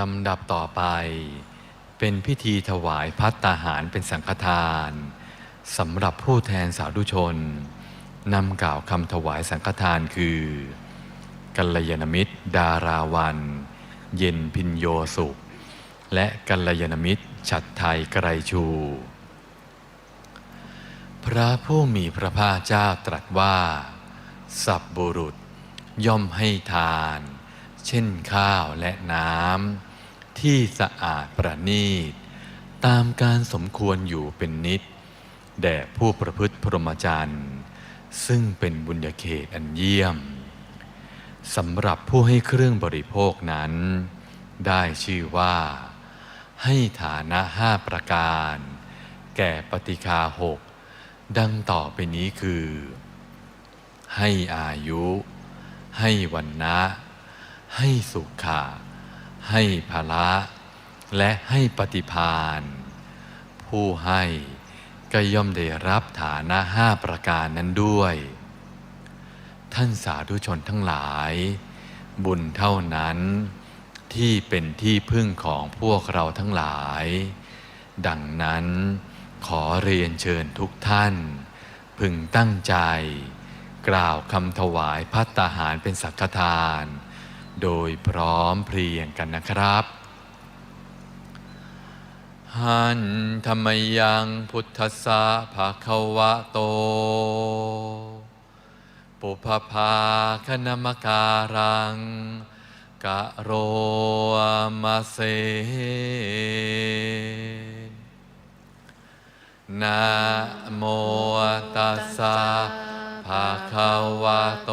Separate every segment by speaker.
Speaker 1: ลำดับต่อไป เป็นพิธีถวายพัตตาหารเป็นสังฆทานสำหรับผู้แทนสาธุชนนำกล่าวคำถวายสังฆทานคือกัลยาณมิตร ดาราวัน เย็นพินโยสุข และกัลยาณมิตร ฉัดไทยไกรชู พระผู้มีพระภาคเจ้าตรัสว่า สับบุรุษย่อมให้ทาน เช่นข้าวและน้ำที่สะอาดประณีต ตามการสมควรอยู่เป็นนิด แด่ผู้ประพฤติพรหมจรรย์ ซึ่งเป็นบุญญาเขตอันเยี่ยมสำหรับผู้ให้เครื่องบริโภคนั้น ได้ชื่อว่า ให้ฐานะห้าประการ แก่ปฏิคาหกดังต่อไปนี้คือ ให้อายุ ให้วันนะ ให้สุขะให้ภละและให้ปฏิพานผู้ให้ก็ย่อมได้รับฐานะห้าประการนั้นด้วย ท่านสาธุชนทั้งหลาย บุญเท่านั้นที่เป็นที่พึ่งของพวกเราทั้งหลาย ดังนั้นขอเรียนเชิญทุกท่าน พึงตั้งใจ กล่าวคำถวายพัตตาหารเป็นสักทาน โดยพร้อมเพรียงกันนะครับหันธรรมยังพุทธสสะภาคะวะโต ปุพพาคณมการัง กะโรมาเซนะโมตัสสะภะคะวะโต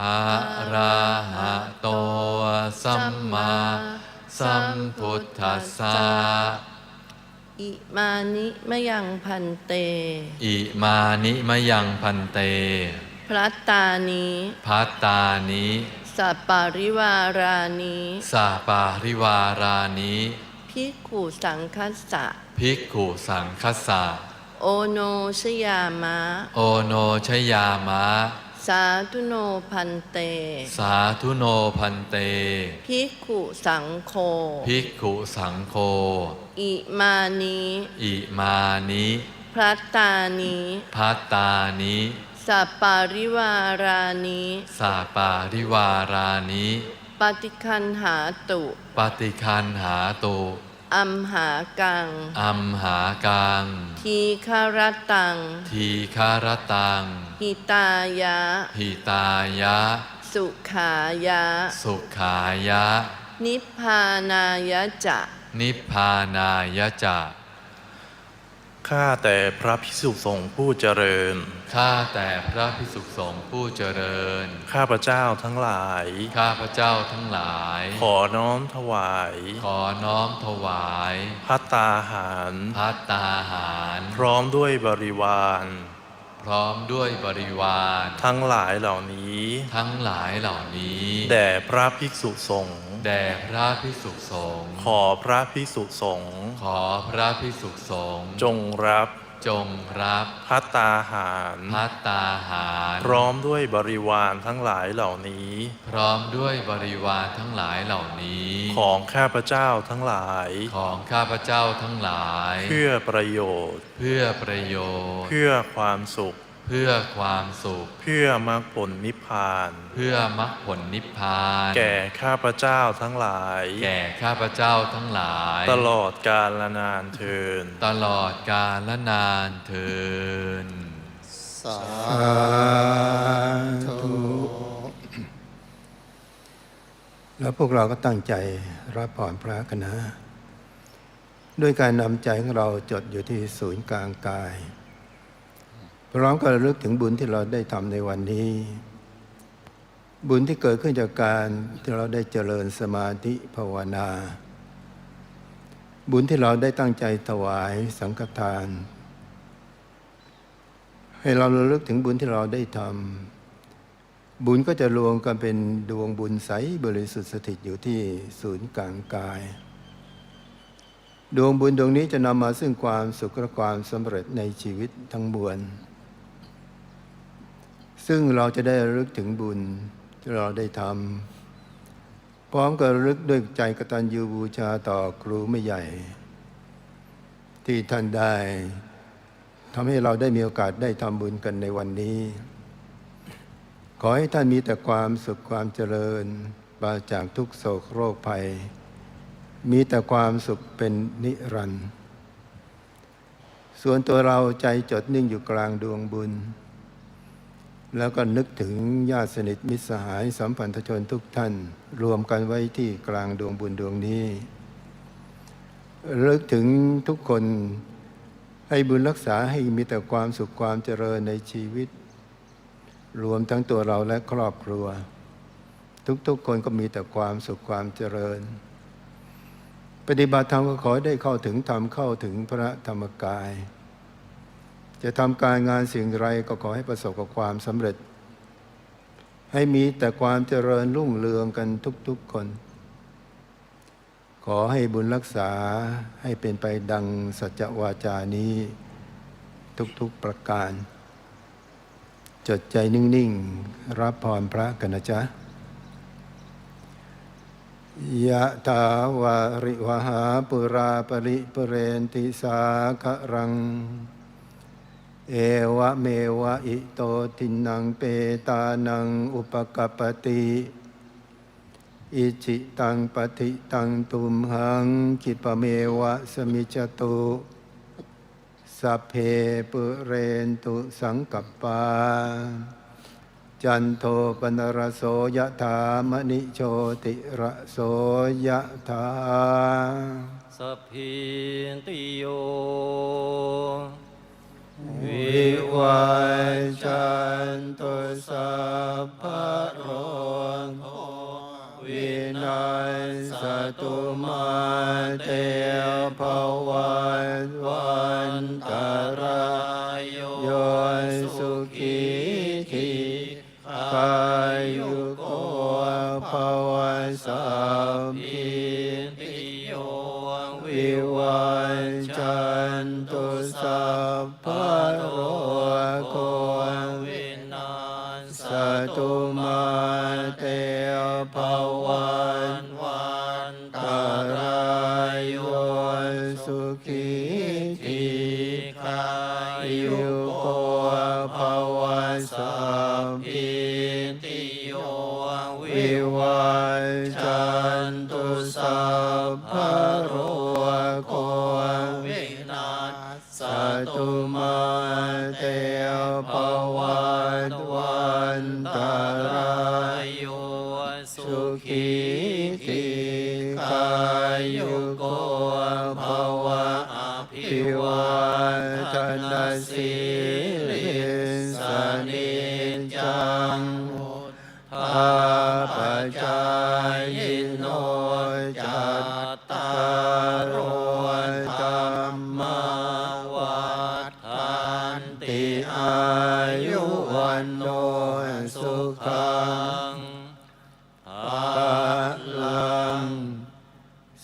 Speaker 1: อะระหะโตสัมมาสัมพุทธัสสะ
Speaker 2: อิมานิมะยังพันเต
Speaker 1: อิมานิมะยังพันเต
Speaker 2: พระตานิ
Speaker 1: พัตตานิ
Speaker 2: สัปปาริวารานิ
Speaker 1: สาปาริวารานิ
Speaker 2: พิกขุสังคัสสะ
Speaker 1: ภิกขุสังคสะ
Speaker 2: โอโนชยามะ
Speaker 1: โอโนชยามะ
Speaker 2: สาธุโนพันเต
Speaker 1: สาธุโนพันเต
Speaker 2: พิกขุสังโฆ
Speaker 1: ภิกขุสังโฆ
Speaker 2: อิมานิ
Speaker 1: อิมานิ
Speaker 2: พระตานิ
Speaker 1: พัตตานิ
Speaker 2: สัปปาริวารานิ
Speaker 1: สาปาริวารานิ
Speaker 2: ปฏิคันหาตุ
Speaker 1: ปฏิคันหาตุ
Speaker 2: อัมหากัง
Speaker 1: อัมหากัง
Speaker 2: ทีคารตัง
Speaker 1: ทีคารตัง
Speaker 2: หิตายะ
Speaker 1: หิตายะ
Speaker 2: สุขายะ
Speaker 1: สุขายะ
Speaker 2: นิพพานายะจะ
Speaker 1: นิพพานายะจะ
Speaker 3: ข้าแต่พระพิสุสงฆ์ผู้เจริญ
Speaker 1: ข้าแต่พระพิสุสงฆ์ผู้เจริญ
Speaker 3: ข้าพระเจ้าทั้งหลาย
Speaker 1: ข้าพระเจ้าทั้งหลาย
Speaker 3: ขอน้อมถวาย
Speaker 1: ขอน้อมถวาย
Speaker 3: พัตตาหาร
Speaker 1: พัตตาหาร
Speaker 3: พร้อมด้วยบริวาร
Speaker 1: พ ร้อมด้วยบริวาร
Speaker 3: ทั้งหลายเหล่านี้
Speaker 1: ทั้งหลายเหล่านี้
Speaker 3: แด่พระภิกษุสงฆ์
Speaker 1: แด่พระพิสุสงฆ์
Speaker 3: ขอพระภิกษุสงฆ์
Speaker 1: ขอพระพิสุสงฆ์
Speaker 3: จงรับ
Speaker 1: จงรับ
Speaker 3: พัตตาหาร
Speaker 1: พัตตาหาร
Speaker 3: พร้อมด้วยบริวารทั้งหลายเหล่านี้
Speaker 1: พร้อมด้วยบริวารทั้งหลายเหล่านี้
Speaker 3: ของข้าพระเจ้าทั้งหลาย
Speaker 1: ของข้าพเจ้าทั้งหลาย
Speaker 3: เพื่อประโยชน์
Speaker 1: เพื่อประโยชน์
Speaker 3: เพื่อความสุข
Speaker 1: เพื่อความสุข
Speaker 3: เพื่อมรรคผลนิพพาน
Speaker 1: เพื่อมรรคผลนิพพาน
Speaker 3: แก่ข้าพเจ้าทั้งหลาย
Speaker 1: แก่ข้าพเจ้าทั้งหลาย
Speaker 3: ตลอดกาลนานเทิน
Speaker 1: ตลอดกาลนานเทิน
Speaker 2: สา
Speaker 4: สาธุ แล้วพวกเราก็ตั้งใจรับผ่อนพระกันนะ ด้วยการนำใจของเราจดอยู่ที่ศูนย์กลางกาย พร้อมกับระลึกถึงบุญที่เราได้ทำในวันนี้ บุญที่เกิดขึ้นจากการที่เราได้เจริญสมาธิภาวนา บุญที่เราได้ตั้งใจถวายสังฆทาน ให้เราระลึกถึงบุญที่เราได้ทำบุญก็จะรวมกันเป็นดวงบุญใสบริสุทธิ์สถิตอยู่ที่ศูนย์กลางกาย ดวงบุญดวงนี้จะนำมาซึ่งความสุขและความสำเร็จในชีวิตทั้งมวล ซึ่งเราจะได้รึกถึงบุญที่เราได้ทำพร้อมกับรึกด้วยใจกตัญญูบูชาต่อครูไม่ใหญ่ ที่ท่านได้ทำให้เราได้มีโอกาสได้ทำบุญกันในวันนี้ ขอให้ท่านมีแต่ความสุขความเจริญปราจากทุกโศกโรคภัย มีแต่ความสุขเป็นนิรันดร์ส่วนตัวเราใจจดนิ่งอยู่กลางดวงบุญ แล้วก็นึกถึงญาติสนิทมิตรสหายสัมพันธชนทุกท่าน รวมกันไว้ที่กลางดวงบุญดวงนี้ลึกถึงทุกคนให้บุญรักษาให้มีแต่ความสุขความเจริญในชีวิต รวมทั้งตัวเราและครอบครัว ทุกๆคนก็มีแต่ความสุขความเจริญ ปฏิบัติธรรมก็ขอได้เข้าถึงธรรมเข้าถึงพระธรรมกาย จะทำการงานสิ่งไรก็ขอให้ประสบกับความสำเร็จ ให้มีแต่ความเจริญรุ่งเรืองกันทุกๆคน ขอให้บุญรักษาให้เป็นไปดังสัจวาจานี้ทุกๆประการ จดใจนิ่ง ๆ รับพรพระกันนะจ๊ะยะถาวาริวหาปุราปริปุเรนติสาคะรัง เอวะเมวะอิโตทินังเปตานังอุปกปปติอิจิตังปฏิตังตุมหังคิปเมวะสมิจจตุสัพเพปุเรนตุสังกัปปา จันโทปนรโสยถามณิโชติระโสยถา
Speaker 5: สัพพิติโย
Speaker 4: วิวัจันตุสัพพะโรโควินัสตุมาเตว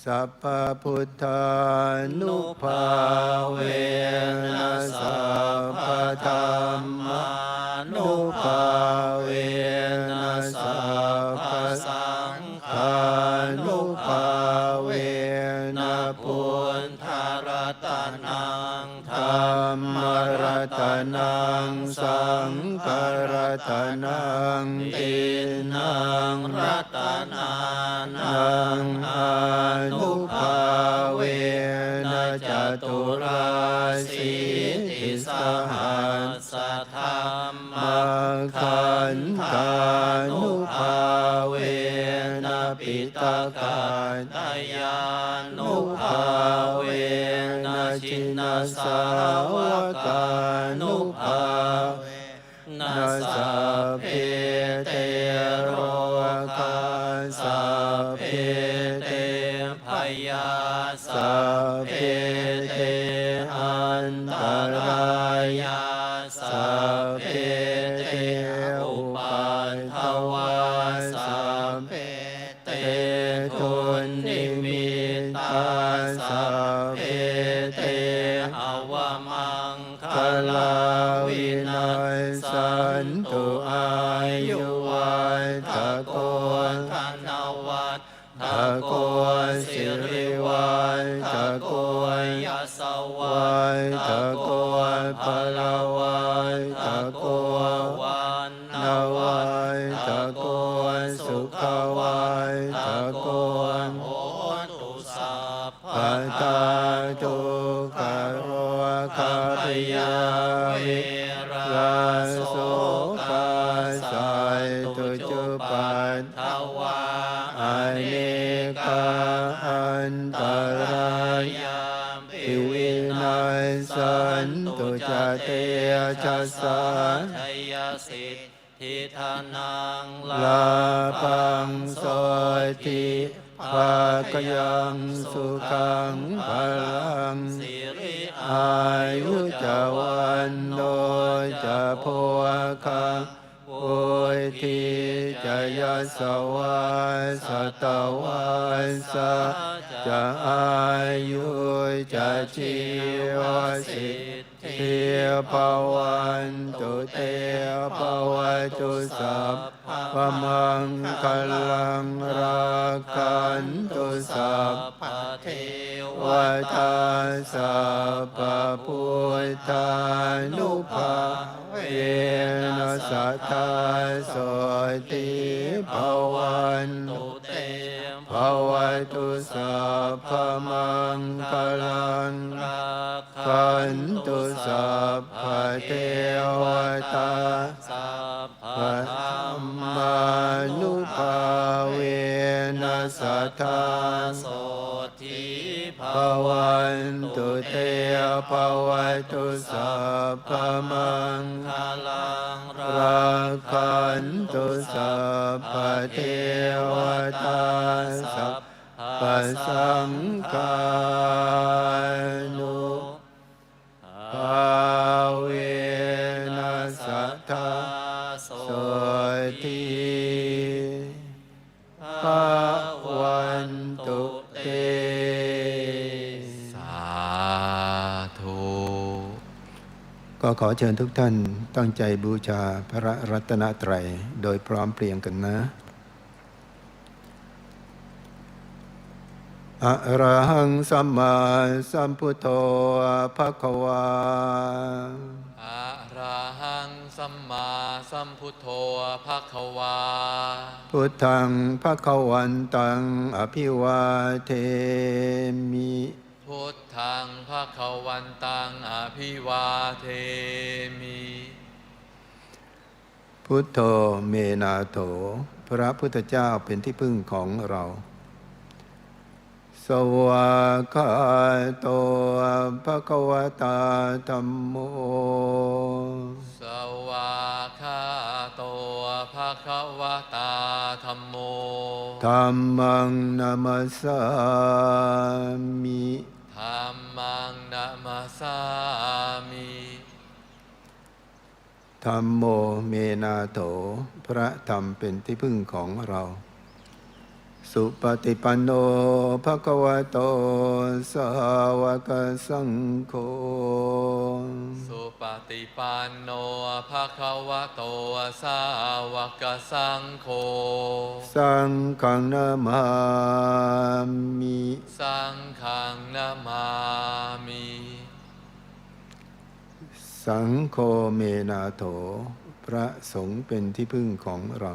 Speaker 4: สัพพพุทธานุภาเวนะสัพพธรรมานุภาเวนะสัพพสังฆานุภาเวนะพุทธรัตนังธรรมรัตนังสัง ตนังตินังรัตนานังอานุ วันตะโกน
Speaker 5: ธนวัต
Speaker 4: ตะโกสิริ จุปัน
Speaker 5: ทวา
Speaker 4: อเนกาอันตรายา
Speaker 5: มปิ
Speaker 4: วินัยสันตุจเตชัสสา
Speaker 5: ชัยสิทธิธนัง
Speaker 4: ลาปังโสติภาคยังสุขังพลัง
Speaker 5: สิริ
Speaker 4: อายุจวันโนจะโพคัง จะยสวาสตวัสะจะอายุจะชีวสิทธิภวันตุเตภวตุสัพพมังคลังรักขันตุสัพ
Speaker 5: พะเทว
Speaker 4: ตาสัพพุทธานุภา เอนัสสัทธาโสติภวันตุ
Speaker 5: ตุเต
Speaker 4: ภวตุสัพพมังคลังขันตุสัพพเทวตา ภวตุสัพพมัง
Speaker 5: คะลังรั
Speaker 4: รักขันตุสัพพเทวตาสัพพสังฆา ขอเชิญทุกท่านตั้งใจบูชาพระรัตนตรัยโดยพร้อมเพรียงกันนะอะระหังสัมมาสัมพุทโธภะคะวา
Speaker 1: อะระหังสัมมาสัมพุทโธภะคะวา
Speaker 4: พุทธังภะคะวันตังอภิวาเทมิ
Speaker 1: พุทธังภะคะวันตังอภิวาเทมิ
Speaker 4: พุทโธเมนาโถ พระพุทธเจ้าเป็นที่พึ่งของเรา สวากขาโตภะคะวตาธัมโม
Speaker 1: สวากขาโตภะคะวะตาธัมโม
Speaker 4: ธัมมังนามัสสามิ
Speaker 1: ธัมมังนะมาสามิ
Speaker 4: ธัมโมเมนาโถ พระธรรมเป็นที่พึ่งของเรา สุปฏิปันโนภะคะวะโต สาวกสังโฆ
Speaker 1: สุปฏิปันโนภะคะวะโต สาวกสังโฆ
Speaker 4: สังฆังนามามิ
Speaker 1: สังฆังนามามิ
Speaker 4: สังโฆเมนาโถ พระสงฆ์เป็นที่พึ่งของเรา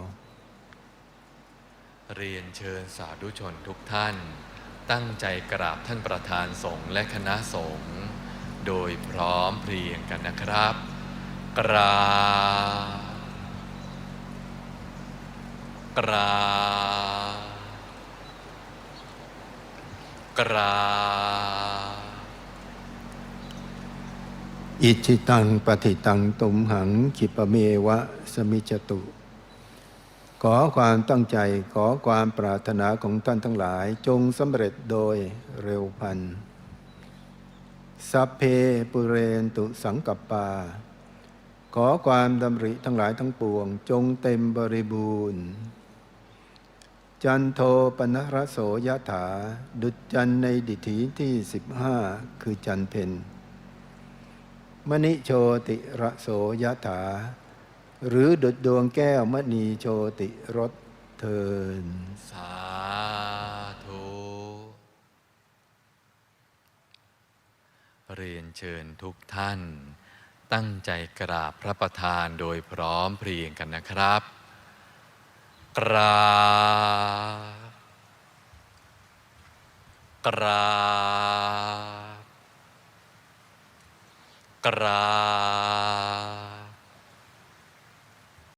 Speaker 1: เรียนเชิญสาธุชนทุกท่าน ตั้งใจกราบท่านประธานสงฆ์และคณะสงฆ์โดยพร้อมเพรียงกันนะครับ กราบกราบกราบ
Speaker 4: อิชิตังปฏิตังตุมหังขิปะเมวะสมิจตุ ขอความตั้งใจขอความปรารถนาของท่านทั้งหลาย จงสำเร็จโดยเร็วพันสัพเพปุเรนตุสังกัปปา ขอความดำริทั้งหลายทั้งปวง จงเต็มบริบูรณ์ จันโทปนรโสยถา ดุจจันในดิถีที่สิบห้าคือจันเพนมณิโชติระโสยถา หรือดุจดวงแก้วมณีโชติรสเทิน
Speaker 1: สาธุ เรียนเชิญทุกท่าน ตั้งใจกราบพระประธานโดยพร้อมเพรียงกันนะครับ กราบกราบกราบ